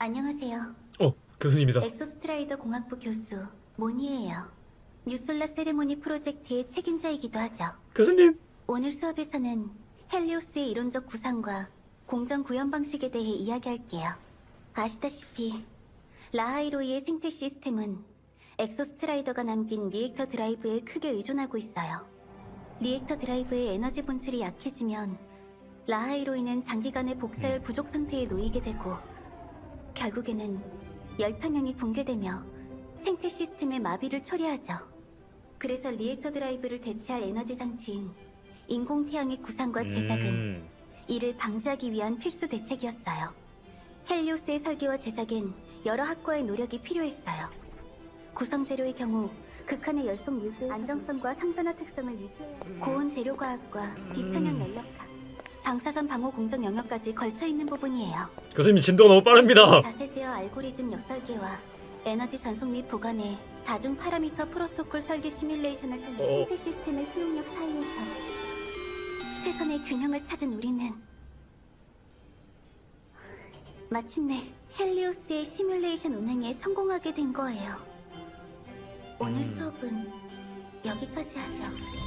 안녕하세요. 어, 교수님이다. 엑소스트라이더 공학부 교수 모니예요. 뉴솔라 세레모니 프로젝트의 책임자이기도 하죠. 교수님. 오늘 수업에서는 헬리오스의 이론적 구상과 공정 구현 방식에 대해 이야기할게요. 아시다시피 라하이로이의 생태 시스템은 엑소스트라이더가 남긴 리액터 드라이브에 크게 의존하고 있어요. 리액터 드라이브의 에너지 분출이 약해지면 라하이로이는 장기간의 복사열 부족 상태에 놓이게 되고 결국에는 열평형이 붕괴되며 생태 시스템의 마비를 초래하죠. 그래서 리액터 드라이브를 대체할 에너지 장치인 인공 태양의 구상과 제작은 음, 이를 방지하기 위한 필수 대책이었어요. 헬리오스의 설계와 제작엔 여러 학과의 노력이 필요했어요. 구성 재료의 경우 극한의 열속 유지 안정성과 상변화 특성을 유지해야 해요. 고온 재료 과학과 비편형 연력학, 방사선 방호 공정 영역까지 걸쳐 있는 부분이에요. 교수님 진도가 너무 빠릅니다. 자세 제어 알고리즘 역설계와 에너지 전송 및 보관의 다중 파라미터 프로토콜 설계 시뮬레이션을 통해 어. 생태 시스템의 수용력 사이에서 최선의 균형을 찾은 우리는 마침내 헬리오스의 시뮬레이션 운행에 성공하게 된 거예요. 오늘 음. 수업은 여기까지 하죠.